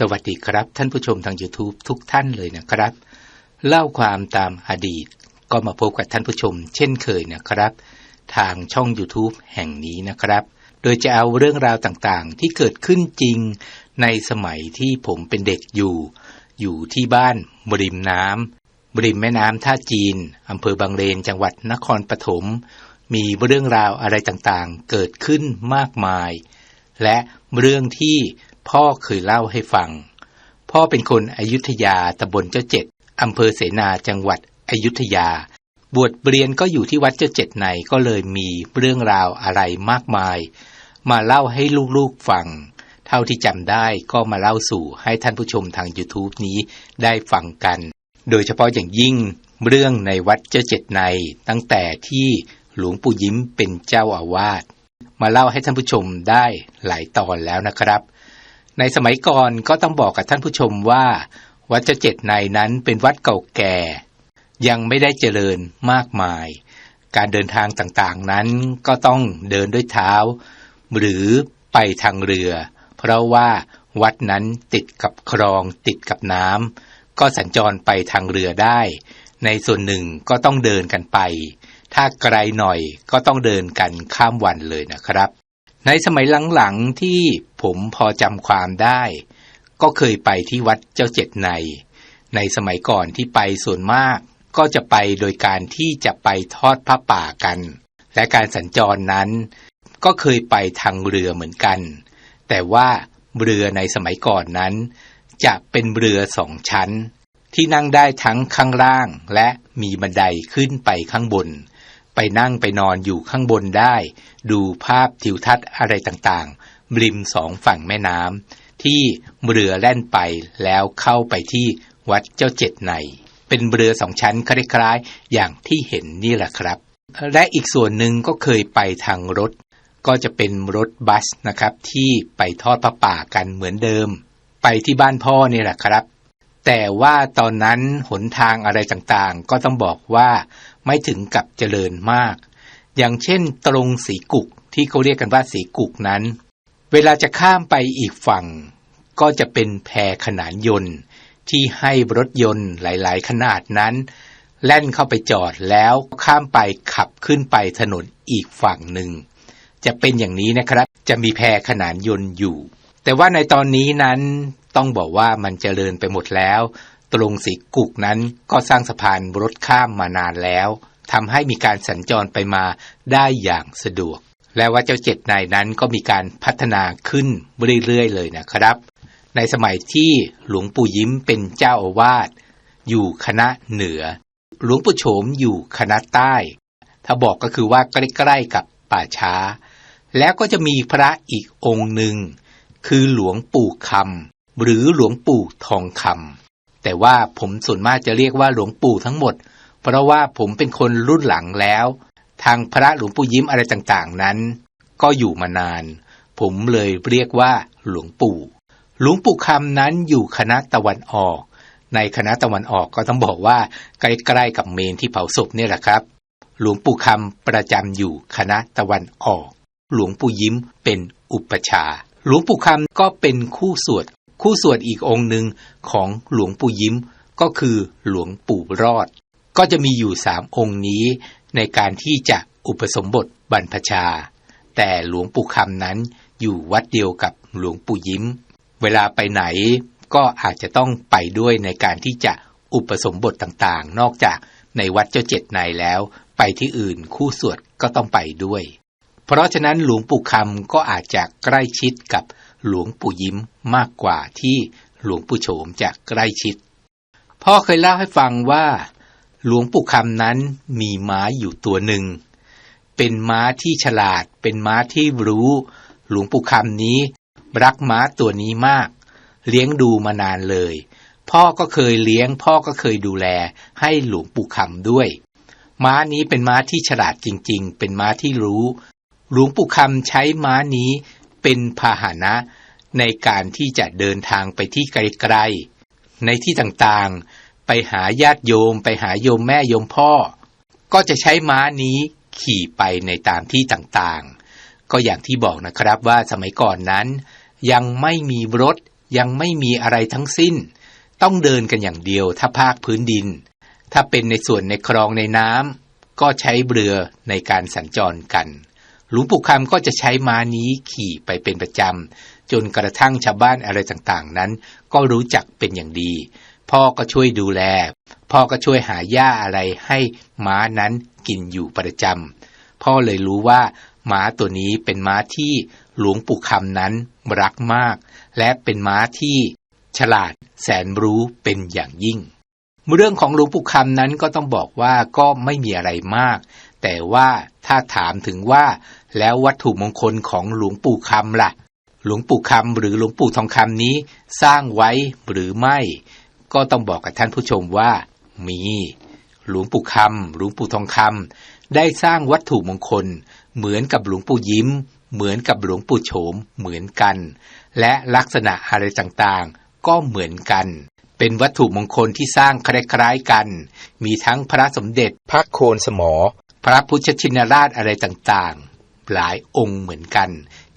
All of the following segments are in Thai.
สวัสดีครับท่านผู้ชมทาง YouTube ทุกท่านเลยนะครับ เล่าความตามอดีต ก็มาพบกับท่านผู้ชม เช่นเคยนะครับ ทางช่อง YouTube แห่งนี้นะครับ โดยจะเอาเรื่องราวต่างๆ ที่เกิดขึ้นจริงในสมัยที่ผมเป็นเด็กอยู่ อยู่ที่บ้านบริมน้ำบริมแม่น้ำท่าจีนอำเภอบางเลนจังหวัดนครปฐมมีเรื่องราวอะไรต่างๆ เกิดขึ้นมากมาย และเรื่องที่ พ่อเคยเล่าให้ฟัง พ่อเป็นคนอยุธยาตำบลเจ้าเจ็ดอำเภอเสนาจังหวัดอยุธยา บวชเรียนก็อยู่ที่วัดเจ้าเจ็ดในก็เลยมีเรื่องราวอะไรมากมาย มาเล่าให้ลูกๆฟัง เท่าที่จำได้ก็มาเล่าสู่ให้ท่านผู้ชมทาง YouTube นี้ได้ฟังกัน โดยเฉพาะอย่างยิ่งเรื่องในวัดเจ้าเจ็ดในตั้งแต่ที่หลวงปู่ยิ้มเป็นเจ้าอาวาสมาเล่าให้ท่านผู้ชมได้หลายตอนแล้วนะครับ ในสมัยก่อนก็ต้องบอกกับท่านผู้ชมว่า วัดเจ้าเจ็ดในนั้นเป็นวัดเก่าแก่ ยังไม่ได้เจริญมากมาย การเดินทางต่างๆนั้นก็ต้องเดินด้วยเท้า หรือไปทางเรือ เพราะว่าวัดนั้นติดกับคลองติดกับน้ำก็สัญจรไปทางเรือได้ ในส่วนหนึ่งก็ต้องเดินกันไป ถ้าไกลหน่อยก็ต้องเดินกันข้ามวันเลยนะครับ ในสมัยหลังๆที่ผมพอจำความได้ ก็เคยไปที่วัดเจ้าเจ็ดใน ในสมัยก่อนที่ไปส่วนมากก็จะไปโดยการที่จะไปทอดผ้าป่ากัน และการสัญจรนั้น ก็เคยไปทางเรือเหมือนกัน แต่ว่าเรือในสมัยก่อนนั้น จะเป็นเรือสองชั้น ที่นั่งได้ทั้งข้างล่างและมีบันไดขึ้นไปข้างบน ไปนั่งไปนอนอยู่ข้างบนได้ ดูภาพทิวทัศน์อะไรต่างๆ ริมสองฝั่งแม่น้ำที่เรือแล่นไปแล้วเข้าไปที่วัดเจ้าเจ็ดใน เป็นเรือสองชั้นคล้ายๆอย่างที่เห็นนี่แหละครับ และอีกส่วนหนึ่งก็เคยไปทางรถ ก็จะเป็นรถบัสนะครับ ที่ไปทอดพระป่ากันเหมือนเดิม ไปที่บ้านพ่อนี่แหละครับแต่ว่าตอนนั้นหนทางอะไรต่างๆ ก็ต้องบอกว่า ไม่ถึงกับเจริญมาก อย่างเช่น ตรงสีกุกที่เขาเรียกกันว่าสีกุกนั้น เวลาจะข้ามไปอีกฝั่ง ก็จะเป็นแพขนานยนต์ ที่ให้รถยนต์หลาย ๆ ขนาดนั้น แล่นเข้าไปจอดแล้วข้ามไปขับขึ้นไปถนนอีกฝั่งหนึ่ง จะเป็นอย่างนี้นะครับ จะมีแพขนานยนต์อยู่ แต่ว่าในตอนนี้นั้นต้องบอกว่ามันเจริญไปหมดแล้ว ตรงสีกุกนั้นก็สร้างสะพานรถข้ามมานานแล้วทำให้มีการสัญจรไปมาได้อย่างสะดวก และว่าเจ้าเจ็ดนายนั้นก็มีการพัฒนาขึ้นเรื่อยๆเลยนะครับ ในสมัยที่หลวงปู่ยิ้มเป็นเจ้าอาวาสอยู่คณะเหนือ หลวงปู่โฉมอยู่คณะใต้ ถ้าบอกก็คือว่าใกล้ๆกับป่าช้า แล้วก็จะมีพระอีกองค์หนึ่งคือหลวงปู่คำหรือหลวงปู่ทองคำ แต่ว่าผมส่วนมากจะเรียกว่าหลวงปู่ทั้งหมด เพราะว่าผมเป็นคนรุ่นหลังแล้ว ทางพระหลวงปู่ยิ้มอะไรต่างๆนั้น ก็อยู่มานาน ผมเลยเรียกว่าหลวงปู่ หลวงปู่คำนั้นอยู่คณะตะวันออก ในคณะตะวันออกก็ต้องบอกว่าใกล้ๆกับเมนที่เผาศพนี่แหละครับ หลวงปู่คำประจำอยู่คณะตะวันออก หลวงปู่ยิ้มเป็นอุปชาหลวงปู่คำก็เป็นคู่สวด คู่สวดอีกองค์หนึ่งของหลวงปู่ยิ้มก็คือหลวงปู่รอด ก็จะมีอยู่สามองค์นี้ ในการที่จะอุปสมบทบรรพชา แต่หลวงปู่คำนั้นอยู่วัดเดียวกับหลวงปู่ยิ้ม เวลาไปไหนก็อาจจะต้องไปด้วยในการที่จะอุปสมบทต่างๆ นอกจากในวัดเจ้าเจ็ดนายแล้ว ไปที่อื่นคู่สวดก็ต้องไปด้วย เพราะฉะนั้นหลวงปู่คำก็อาจจะใกล้ชิดกับ หลวงปู่ยิ้มมากกว่าที่หลวงปู่โฉมจะใกล้ชิด พ่อเคยเล่าให้ฟังว่า หลวงปู่คำนั้นมีม้าอยู่ตัวหนึ่ง เป็นม้าที่ฉลาด เป็นม้าที่รู้ หลวงปู่คำนี้ รักม้าตัวนี้มาก เลี้ยงดูมานานเลย พ่อก็เคยเลี้ยง พ่อก็เคยดูแลให้หลวงปู่คำด้วย ม้านี้เป็นม้าที่ฉลาดจริง ๆ เป็นม้าที่รู้ หลวงปู่คำใช้ม้านี้ เป็นพาหนะในการที่จะเดินทางไปที่ไกลๆ ในที่ต่างๆ ไปหาญาติโยม ไปหาโยมแม่โยมพ่อ ก็จะใช้ม้านี้ขี่ไปในตามที่ต่างๆ ก็อย่างที่บอกนะครับว่าสมัยก่อนนั้น ยังไม่มีรถ ยังไม่มีอะไรทั้งสิ้น ต้องเดินกันอย่างเดียวถ้าภาคพื้นดิน ถ้าเป็นในส่วนในคลองในน้ำก็ใช้เรือในการสัญจรกัน หลวงปู่คำก็จะใช้ม้านี้ขี่ไปเป็นประจำจนกระทั่งชาวบ้านอะไรต่างๆนั้น ก็รู้จักเป็นอย่างดี พ่อก็ช่วยดูแล พ่อก็ช่วยหาหญ้าอะไรให้ม้านั้นกินอยู่ประจำพ่อเลยรู้ว่าม้าตัวนี้เป็นม้าที่หลวงปู่คำนั้นรักมาก และเป็นม้าที่ฉลาดแสนรู้เป็นอย่างยิ่ง เรื่องของหลวงปู่คำนั้นก็ต้องบอกว่าก็ไม่มีอะไรมาก แต่ว่าถ้าถามถึงว่า แล้ววัตถุมงคลของหลวงปู่คำล่ะ หลวงปู่คำหรือหลวงปู่ทองคำนี้สร้างไว้หรือไม่ ก็ต้องบอกกับท่านผู้ชมว่า มี หลวงปู่คำหลวงปู่ทองคำได้สร้างวัตถุมงคล เหมือนกับหลวงปู่ยิ้ม เหมือนกับหลวงปู่โฉม เหมือนกัน และลักษณะอะไรต่างๆ ก็เหมือนกันเป็นวัตถุมงคลที่สร้างคล้ายๆกัน มีทั้งพระสมเด็จพระโคนสมอ พระพุทธชินราชอะไรต่างๆ หลายองค์เหมือนกัน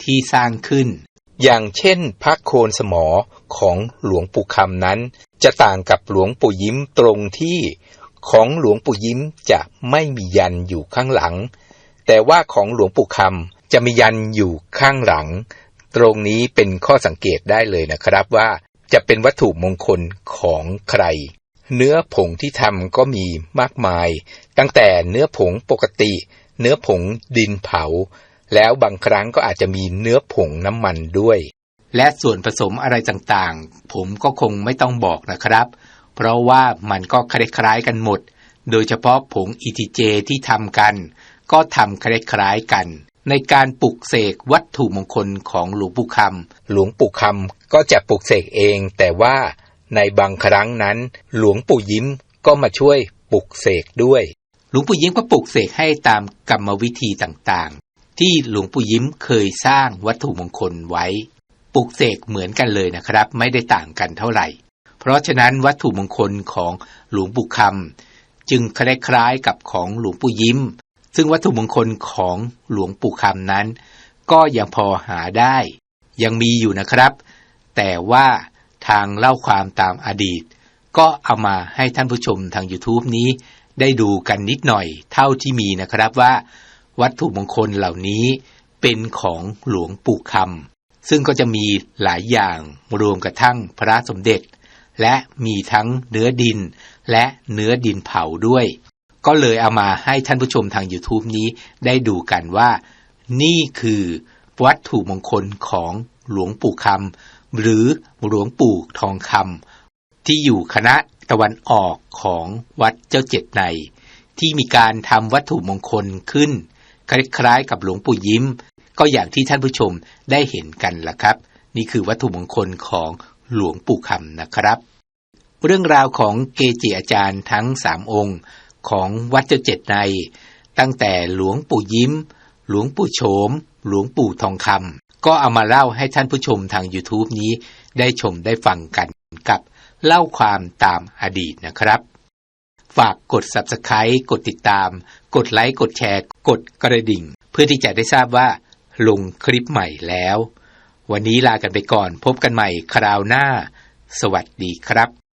ที่สร้างขึ้น อย่างเช่นพระโคนสมอของหลวงปู่คำนั้น จะต่างกับหลวงปู่ยิ้มตรงที่ของหลวงปู่ยิ้มจะไม่มียันอยู่ข้างหลัง แต่ว่าของหลวงปู่คำจะมียันอยู่ข้างหลัง ตรงนี้เป็นข้อสังเกตได้เลยนะครับว่าจะเป็นวัตถุมงคลของใคร เนื้อผงที่ทำก็มีมากมาย ตั้งแต่เนื้อผงปกติ เนื้อผงดินเผา แล้วบางครั้งก็อาจจะมีเนื้อผงน้ำมันด้วย และส่วนผสมอะไรต่างๆ ผมก็คงไม่ต้องบอกนะครับ เพราะว่ามันก็คล้ายๆกันหมด โดยเฉพาะผงอีทีเจที่ทำกัน ก็ทำคล้ายๆกัน ในการปลุกเสกวัตถุมงคลของหลวงปู่คำหลวงปู่คำก็จะปลุกเสกเองแต่ว่า ในบางครั้งนั้น หลวงปู่ยิ้มก็มาช่วยปลุกเสกด้วย หลวงปู่ยิ้มก็ปลุกเสกให้ตามกรรมวิธีต่างๆ ที่หลวงปู่ยิ้มเคยสร้างวัตถุมงคลไว้ ปลุกเสกเหมือนกันเลยนะครับ ไม่ได้ต่างกันเท่าไหร่ เพราะฉะนั้นวัตถุมงคลของหลวงปู่คำจึงคล้ายๆกับของหลวงปู่ยิ้ม ซึ่งวัตถุมงคลของหลวงปู่คำนั้น ก็ยังพอหาได้ ยังมีอยู่นะครับ แต่ว่า ทางเล่าความตามอดีต ก็เอามาให้ท่านผู้ชมทาง YouTube นี้ได้ดูกันนิดหน่อยเท่าที่มีนะครับว่า วัตถุมงคลเหล่านี้เป็นของหลวงปู่คำซึ่งก็จะมีหลายอย่างรวมกระทั่งพระสมเด็จ และมีทั้งเนื้อดิน และเนื้อดินเผาด้วย ก็เลยเอามาให้ท่านผู้ชมทาง YouTube นี้ได้ดูกันว่า นี่คือวัตถุมงคลของหลวงปู่คำ หรือหลวงปู่ทองคำที่อยู่คณะตะวันออกของวัดเจ้าเจ็ดใน ที่มีการทำวัตถุมงคลขึ้น คล้ายๆกับหลวงปู่ยิ้ม ก็อย่างที่ท่านผู้ชมได้เห็นกันละครับ นี่คือวัตถุมงคลของหลวงปู่คำนะครับ เรื่องราวของเกจิอาจารย์ทั้งสามองค์ ของวัดเจ้าเจ็ดใน ตั้งแต่หลวงปู่ยิ้ม หลวงปู่โฉม หลวงปู่ทองคำ ก็เอามาเล่าให้ท่านผู้ชมทาง YouTube นี้ได้ชมได้ฟังกันกับเล่าความตามอดีตนะครับ ฝากกด Subscribe กดติดตาม กดไลค์กดแชร์ กดกระดิ่ง เพื่อที่จะได้ทราบว่า ลงคลิปใหม่แล้ว วันนี้ลากันไปก่อนพบกันใหม่คราวหน้า สวัสดีครับ